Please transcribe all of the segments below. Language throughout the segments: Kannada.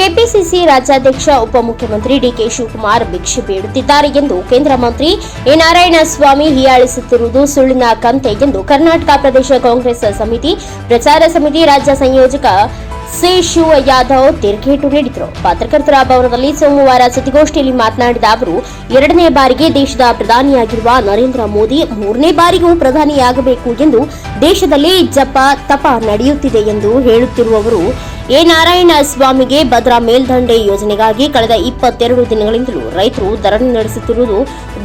ಕೆಪಿಸಿಸಿ ರಾಜ್ಯಾಧ್ಯಕ್ಷ ಉಪಮುಖ್ಯಮಂತ್ರಿ ಡಿಕೆ ಶಿವಕುಮಾರ್ ಭಿಕ್ಷೆ ಬೇಡುತ್ತಿದ್ದಾರೆ ಎಂದು ಕೇಂದ್ರ ಮಂತ್ರಿ ಎ ನಾರಾಯಣಸ್ವಾಮಿ ಹೀಯಾಳಿಸುತ್ತಿರುವುದು ಸುಳ್ಳಿನ ಕಂತೆ ಎಂದು ಕರ್ನಾಟಕ ಪ್ರದೇಶ ಕಾಂಗ್ರೆಸ್ ಸಮಿತಿ, ಪ್ರಚಾರ ಸಮಿತಿ ರಾಜ್ಯ ಸಂಯೋಜಕ ಸಿ ಶಿವ ಯಾದವ್ ತಿರುಗೇಟು ನೀಡಿದರು. ಪತ್ರಕರ್ತರ ಭವನದಲ್ಲಿ ಸೋಮವಾರ ಸುದ್ದಿಗೋಷ್ಠಿಯಲ್ಲಿ ಮಾತನಾಡಿದ ಅವರು, ಎರಡನೇ ಬಾರಿಗೆ ದೇಶದ ಪ್ರಧಾನಿಯಾಗಿರುವ ನರೇಂದ್ರ ಮೋದಿ ಮೂರನೇ ಬಾರಿಗೂ ಪ್ರಧಾನಿಯಾಗಬೇಕು ಎಂದು ದೇಶದಲ್ಲಿ ಜಪ ತಪ ನಡೆಯುತ್ತಿದೆ ಎಂದು ಹೇಳುತ್ತಿರುವವರು ಎ ನಾರಾಯಣ ಸ್ವಾಮಿಗೆ ಭದ್ರಾ ಮೇಲ್ದಂಡೆ ಯೋಜನೆಗಾಗಿ ಕಳೆದ ಇಪ್ಪತ್ತೆರಡು ದಿನಗಳಿಂದಲೂ ರೈತರು ಧರಣಿ ನಡೆಸುತ್ತಿರುವುದು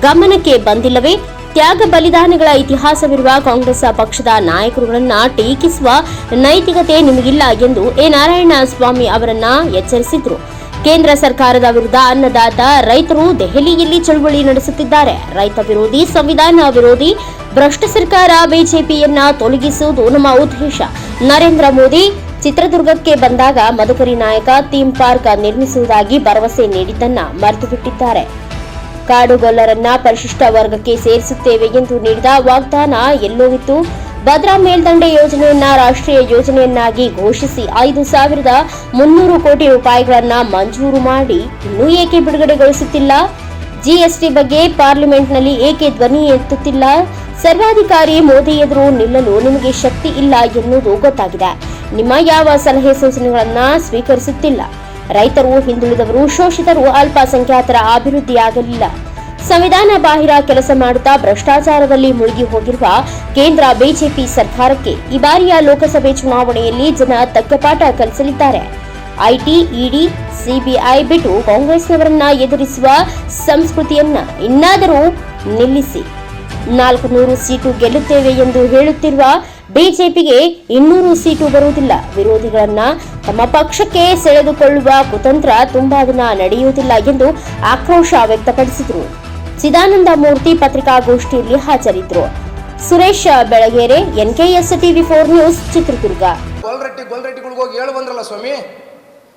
ಗಮನಕ್ಕೆ ಬಂದಿಲ್ಲವೇ? ತ್ಯಾಗ ಬಲಿದಾನಗಳ ಇತಿಹಾಸವಿರುವ ಕಾಂಗ್ರೆಸ್ ಪಕ್ಷದ ನಾಯಕರುಗಳನ್ನ ಟೀಕಿಸುವ ನೈತಿಕತೆ ನಿಮಗಿಲ್ಲ ಎಂದು ಎ ನಾರಾಯಣ ಸ್ವಾಮಿ ಅವರನ್ನ ಎಚ್ಚರಿಸಿದ್ರು. ಕೇಂದ್ರ ಸರ್ಕಾರದ ವಿರುದ್ಧ ಅನ್ನದಾತ ರೈತರು ದೆಹಲಿಯಲ್ಲಿ ಚಳವಳಿ ನಡೆಸುತ್ತಿದ್ದಾರೆ. ರೈತ ವಿರೋಧಿ, ಸಂವಿಧಾನ ವಿರೋಧಿ, ಭ್ರಷ್ಟ ಸರ್ಕಾರ, ಬಿಜೆಪಿಯನ್ನ ತೊಲಗಿಸುವುದು ನಮ್ಮ ಉದ್ದೇಶ. ನರೇಂದ್ರ ಮೋದಿ ಚಿತ್ರದುರ್ಗಕ್ಕೆ ಬಂದಾಗ ಮಧುಕರಿ ನಾಯಕ ಥೀಮ್ ಪಾರ್ಕ್ ನಿರ್ಮಿಸುವುದಾಗಿ ಭರವಸೆ ನೀಡಿದ್ದನ್ನ ಮರೆತು ಬಿಟ್ಟಿದ್ದಾರೆ ಕಾಡುಗೊಲ್ಲರನ್ನ ಪರಿಶಿಷ್ಟ ವರ್ಗಕ್ಕೆ ಸೇರಿಸುತ್ತೇವೆ ಎಂದು ನೀಡಿದ ವಾಗ್ದಾನ ಎಲ್ಲೋಗಿತ್ತು. ಭದ್ರಾ ಮೇಲ್ದಂಡೆ ಯೋಜನೆಯನ್ನ ರಾಷ್ಟ್ರೀಯ ಯೋಜನೆಯನ್ನಾಗಿ ಘೋಷಿಸಿ ಐದು ಸಾವಿರದ ಮುನ್ನೂರು ಕೋಟಿ ರೂಪಾಯಿಗಳನ್ನ ಮಂಜೂರು ಮಾಡಿ ಇನ್ನೂ ಏಕೆ ಬಿಡುಗಡೆಗೊಳಿಸುತ್ತಿಲ್ಲ? ಜಿಎಸ್ಟಿ ಬಗ್ಗೆ ಪಾರ್ಲಿಮೆಂಟ್ನಲ್ಲಿ ಏಕೆ ಧ್ವನಿ ಎತ್ತುತ್ತಿಲ್ಲ? ಸರ್ವಾಧಿಕಾರಿ ಮೋದಿ ಎದುರು ನಿಲ್ಲಲು ನಿಮಗೆ ಶಕ್ತಿ ಇಲ್ಲ ಎನ್ನುವುದು ಗೊತ್ತಾಗಿದೆ. ನಿಮ್ಮ ಯಾವ ಸಲಹೆ ಸೂಚನೆಗಳನ್ನ ಸ್ವೀಕರಿಸುತ್ತಿಲ್ಲ? ರೈತರು, ಹಿಂದುಳಿದವರು, ಶೋಷಿತರು, ಅಲ್ಪಸಂಖ್ಯಾತರ ಅಭಿವೃದ್ಧಿಯಾಗಲಿಲ್ಲ. ಸಂವಿಧಾನ ಬಾಹಿರ ಕೆಲಸ ಮಾಡುತ್ತಾ ಭ್ರಷ್ಟಾಚಾರದಲ್ಲಿ ಮುಳುಗಿ ಹೋಗಿರುವ ಕೇಂದ್ರ ಬಿಜೆಪಿ ಸರ್ಕಾರಕ್ಕೆ ಈ ಬಾರಿಯ ಲೋಕಸಭೆ ಚುನಾವಣೆಯಲ್ಲಿ ಜನ ತಕ್ಕ ಪಾಠ ಕಲಿಸಲಿದ್ದಾರೆ. ಐಟಿ, ಇಡಿ, ಸಿಬಿಐ ಬಿಟ್ಟು ಕಾಂಗ್ರೆಸ್ನವರನ್ನ ಎದುರಿಸುವ ಸಂಸ್ಕೃತಿಯನ್ನ ಇನ್ನಾದರೂ ನಿಲ್ಲಿಸಿ. ನಾಲ್ಕು ನೂರು ಸೀಟು ಗೆಲ್ಲುತ್ತೇವೆ ಎಂದು ಹೇಳುತ್ತಿರುವ ಬಿಜೆಪಿಗೆ ಇನ್ನೂರು ಸೀಟು ಬರುವುದಿಲ್ಲ. ವಿರೋಧಿಗಳನ್ನ ತಮ್ಮ ಪಕ್ಷಕ್ಕೆ ಸೆಳೆದುಕೊಳ್ಳುವ ಕುತಂತ್ರ ತುಂಬಾ ದಿನ ನಡೆಯುವುದಿಲ್ಲ ಎಂದು ಆಕ್ರೋಶ ವ್ಯಕ್ತಪಡಿಸಿದರು. ಚಿದಾನಂದ ಮೂರ್ತಿ ಪತ್ರಿಕಾಗೋಷ್ಠಿಯಲ್ಲಿ ಹಾಜರಿದ್ದರು Suresh Belagere, NKS TV four news, Chitradurga. ಗೊಲ್ರಟ್ಟಿ, ಗೊಲ್ರಟ್ಟಿಗಳಿಗೆ ಹೋಗಿ ಹೇಳು ಬಂದ್ರಲ್ಲ ಸ್ವಾಮಿ.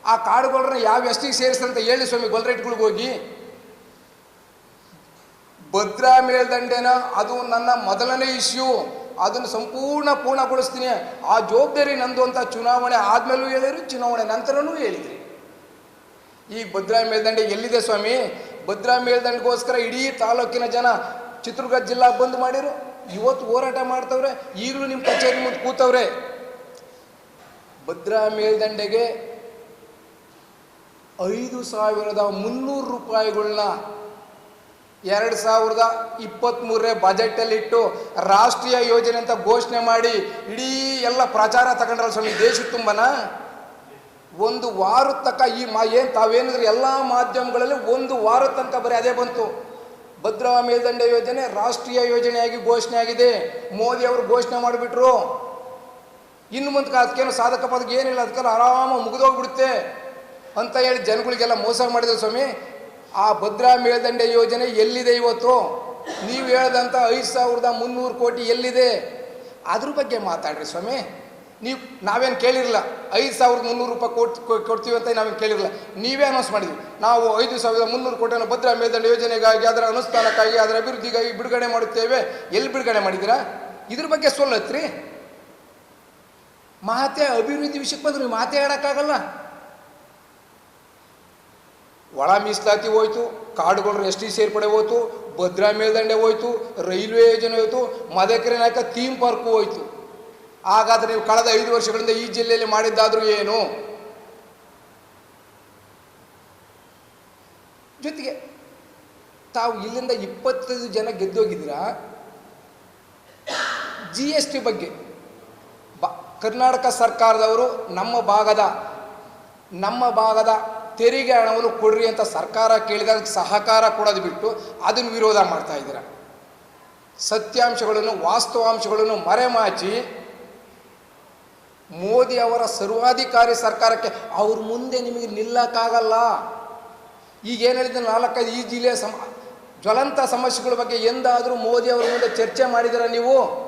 ಆ ಕಾಡುಗಳನ್ನ ಯಾವ ಎಷ್ಟಿಗೆ ಸೇರಿಸ್ತಂತ ಹೇಳಿ ಸ್ವಾಮಿ ಗೊಲ್ರಟ್ಟಿಗಳಿಗೆ ಹೋಗಿ. ಭದ್ರಾ ಮೇಲ್ದಂಡೆನ ಅದು ನನ್ನ ಮೊದಲನೇ ಇಶ್ಯೂ. ಅದನ್ನು ಸಂಪೂರ್ಣ ಪೂರ್ಣಗೊಳಿಸ್ತೀನಿ. ಆ ಜವಾಬ್ದಾರಿ ನಂದು ಅಂತ ಚುನಾವಣೆ ಆದಮೇಲೂ ಹೇಳಿದ್ರು, ಚುನಾವಣೆ ನಂತರನೂ ಹೇಳಿದ್ರಿ. ಈ ಭದ್ರಾ ಮೇಲ್ದಂಡೆ ಎಲ್ಲಿದೆ ಸ್ವಾಮಿ? ಭದ್ರಾ ಮೇಲ್ದಂಡೆಗೋಸ್ಕರ ಇಡೀ ತಾಲೂಕಿನ ಜನ ಚಿತ್ರದುರ್ಗ ಜಿಲ್ಲಾ ಬಂದ್ ಮಾಡಿರು. ಇವತ್ತು ಹೋರಾಟ ಮಾಡ್ತವ್ರೆ, ಈಗಲೂ ನಿಮ್ಮ ಕಚೇರಿ ಮುಂದೆ ಕೂತವ್ರೆ. ಭದ್ರಾ ಮೇಲ್ದಂಡೆಗೆ ಐದು ಸಾವಿರದ ಮುನ್ನೂರು ರೂಪಾಯಿಗಳನ್ನ ಎರಡು ಸಾವಿರದ ಇಪ್ಪತ್ತ್ಮೂರನೇ ಬಜೆಟಲ್ಲಿಟ್ಟು ರಾಷ್ಟ್ರೀಯ ಯೋಜನೆ ಅಂತ ಘೋಷಣೆ ಮಾಡಿ ಇಡೀ ಎಲ್ಲ ಪ್ರಚಾರ ತಗೊಂಡ್ರಲ್ಲ ಸ್ವಾಮಿ ದೇಶ ತುಂಬನ? ಒಂದು ವಾರ ತನಕ ಈ ಮಾ, ಏನು ತಾವೇನಿದ್ರೆ ಎಲ್ಲ ಮಾಧ್ಯಮಗಳಲ್ಲಿ ಒಂದು ವಾರ ತನಕ ಬರೀ ಅದೇ ಬಂತು. ಭದ್ರಾ ಮೇಲ್ದಂಡೆ ಯೋಜನೆ ರಾಷ್ಟ್ರೀಯ ಯೋಜನೆಯಾಗಿ ಘೋಷಣೆ ಆಗಿದೆ. ಮೋದಿ ಅವರು ಘೋಷಣೆ ಮಾಡಿಬಿಟ್ರು. ಇನ್ನು ಮುಂದೆ ಅದಕ್ಕೇನು ಸಾಧಕ ಪದಕ್ಕೆ ಏನಿಲ್ಲ, ಅದಕ್ಕೆಲ್ಲ ಆರಾಮ ಮುಗಿದೋಗ್ಬಿಡುತ್ತೆ ಅಂತ ಹೇಳಿ ಜನಗಳಿಗೆಲ್ಲ ಮೋಸ ಮಾಡಿದ್ರು ಸ್ವಾಮಿ. ಆ ಭದ್ರಾ ಮೇಲ್ದಂಡೆ ಯೋಜನೆ ಎಲ್ಲಿದೆ ಇವತ್ತು? ನೀವು ಹೇಳ್ದಂಥ ಐದು ಸಾವಿರದ ಮುನ್ನೂರು ಕೋಟಿ ಎಲ್ಲಿದೆ? ಅದ್ರ ಬಗ್ಗೆ ಮಾತಾಡ್ರಿ ಸ್ವಾಮಿ. ನೀವು, ನಾವೇನು ಕೇಳಿರಲಿಲ್ಲ. ಐದು ಸಾವಿರದ ಮುನ್ನೂರು ರೂಪಾಯಿ ಕೊಟ್ಟು ಕೊಡ್ತೀವಿ ಅಂತ ನಾವೇನು ಕೇಳಿರಲಿಲ್ಲ. ನೀವೇ ಅನೌನ್ಸ್ ಮಾಡಿದ್ವಿ ನಾವು ಐದು ಸಾವಿರದ ಮುನ್ನೂರು ಕೋಟಿಯನ್ನು ಭದ್ರಾ ಮೇಲ್ದಂಡೆ ಯೋಜನೆಗಾಗಿ, ಅದರ ಅನುಷ್ಠಾನಕ್ಕಾಗಿ, ಅದರ ಅಭಿವೃದ್ಧಿಗಾಗಿ ಬಿಡುಗಡೆ ಮಾಡುತ್ತೇವೆ. ಎಲ್ಲಿ ಬಿಡುಗಡೆ ಮಾಡಿದ್ದೀರಾ? ಇದ್ರ ಬಗ್ಗೆ ಸೋಲತ್ರಿ ಮಾತೆ, ಅಭಿವೃದ್ಧಿ ವಿಷಯಕ್ಕೆ ಬಂದ್ರೆ ಮಾತೇ ಆಡೋಕ್ಕಾಗಲ್ಲ. ಒಳ ಮೀಸಲಾತಿ ಹೋಯ್ತು ಕಾಡುಗಳು ಎಸ್ ಸೇರ್ಪಡೆ ಹೋಯ್ತು, ಭದ್ರಾ ಮೇಲ್ದಂಡೆ ಹೋಯ್ತು, ರೈಲ್ವೆ ಯೋಜನೆ ಹೋಯ್ತು, ಮದಕರಿ ನಾಯಕ ಥೀಮ್ ಪಾರ್ಕು ಹೋಯ್ತು. ಹಾಗಾದ್ರೆ ನೀವು ಕಳೆದ ಐದು ವರ್ಷಗಳಿಂದ ಈ ಜಿಲ್ಲೆಯಲ್ಲಿ ಮಾಡಿದ್ದಾದರೂ ಏನು? ಜೊತೆಗೆ, ತಾವು ಇಲ್ಲಿಂದ ಇಪ್ಪತ್ತೈದು ಜನ ಗೆದ್ದೋಗಿದ್ದೀರಾ? ಜಿ ಎಸ್ ಟಿ ಬಗ್ಗೆ, ಬ, ಕರ್ನಾಟಕ ಸರ್ಕಾರದವರು ನಮ್ಮ ಭಾಗದ ನಮ್ಮ ಭಾಗದ ತೆರಿಗೆ ಹಣವನ್ನು ಕೊಡ್ರಿ ಅಂತ ಸರ್ಕಾರ ಕೇಳಿದಾಗ ಸಹಕಾರ ಕೊಡೋದು ಬಿಟ್ಟು ಅದನ್ನು ವಿರೋಧ ಮಾಡ್ತಾ ಇದ್ದೀರ? ಸತ್ಯಾಂಶಗಳನ್ನು, ವಾಸ್ತವಾಂಶಗಳನ್ನು ಮರೆಮಾಚಿ ಮೋದಿ ಅವರ ಸರ್ವಾಧಿಕಾರಿ ಸರ್ಕಾರಕ್ಕೆ ಅವ್ರ ಮುಂದೆ ನಿಮಗೆ ನಿಲ್ಲಕ್ಕಾಗಲ್ಲ. ಈಗ ಏನು ಹೇಳಿದ್ರೆ ನಾಲ್ಕೈದು ಈ ಜಿಲ್ಲೆಯ ಸಮ, ಜ್ವಲಂತ ಸಮಸ್ಯೆಗಳ ಬಗ್ಗೆ ಎಂದಾದರೂ ಮೋದಿ ಅವರ ಮುಂದೆ ಚರ್ಚೆ ಮಾಡಿದಿರ ನೀವು?